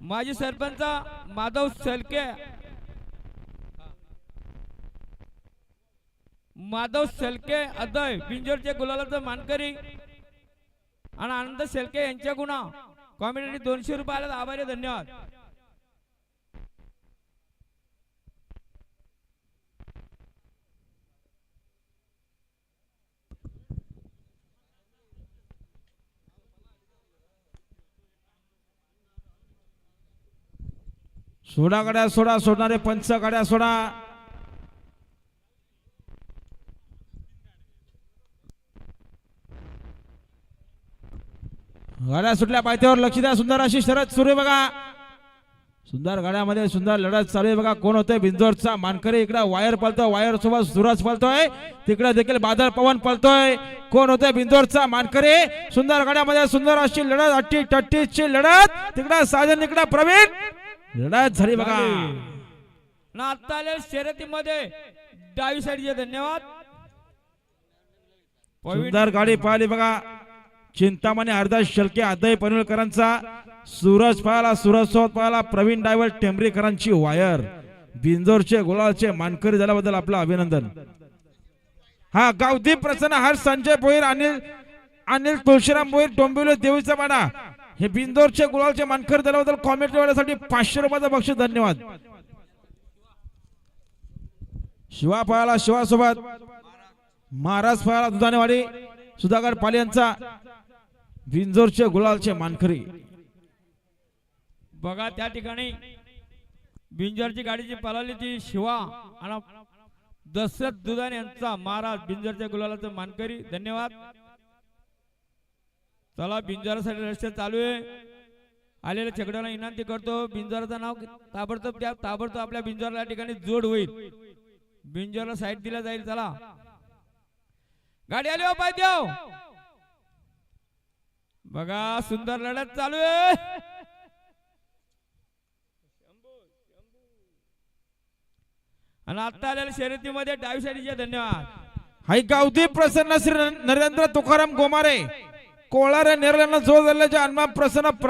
माजी सरपंच माधव सलके. माधव सलके अदय बिंजोरचे गुलालाचा मानकरी. आणि आनंद सलके यांच्या गुन्हा कॉमेडी दोनशे रुपयाला आभारी धन्यवाद. सोडा गाड्या सोडा सोडणारे पंच गाड्या सोडा. गाड्या सुटल्या पायथ्यावर लक्ष द्या सुंदर अशी शरद सुरू आहे बघा. सुंदर गाड्यामध्ये सुंदर लढत चालू आहे बघा. कोण होतोय? बिंजोरचा मानकरी इकडे वायर पळतोय वायर सोबत सुरज पळतोय तिकडे देखील बादल पवन पळतोय कोण होतोय? बिंजोरचा मानकरी. सुंदर गाड्यामध्ये सुंदर अशी लढत अट्टी टट्टीची लढत. तिकडे साजन इकडे प्रवीण. लढत झाली बघा. ना आता आलेल्या शर्यतीमध्ये. डावी साईडचे धन्यवाद. पवित्र सुंदर गाडी पाहिली बघा. चिंतामणी हरदास शेलके अदय पनवेलकरांचा. सूरज पाहाला सूरज सोबत पाहाला प्रवीण डायवर टेंबरीकरांची वायर. बिंजोरचे गुलालचे मानकरी झाल्याबद्दल आपलं अभिनंदन. हा गावदीप प्रसन्न हर संजय भोईर अनिल अनिल तुळशीराम भोईर डोंबिवली देवीचा माडा. हे बिंदोरचे गुलालचे मानकरी झाल्याबद्दल कॉमेंट करण्यासाठी पाचशे रुपयाचा बक्षीस धन्यवाद. शिवा पळाला शिवासोबत महाराज पळाला दुधानेवाडी सुधाकर पाल यांचा बिंजोरचे गुलालचे मानकरी. बघा त्या ठिकाणी बिंजरची गाडी जी पळाली ती शिवा आणि दशरथ दुधाने यांचा महाराज बिंजरच्या गुलालाचं मानकरी धन्यवाद. चला बिंजारासाठी रस्ते चालू आहे. आलेल्या छकड्याला विनंती करतो बिंजाराचं नाव ताबडतोब द्या. ताबडतोब आपल्या बिंजरला ठिकाणी जोड होईल. बिंजरला साईड दिला जाईल. चला. गाडी आली हो पाय देव. बघा सुंदर लढत चालू आहे. आणि आता आलेल्या शर्यतीमध्ये डावी साईडचे धन्यवाद. हाय गावदी प्रसन्न श्री नरेंद्र तुकाराम गोमारे. कोळारे नेरल्यानं जोर धरल्याचे हनुमान प्रसन्न प्र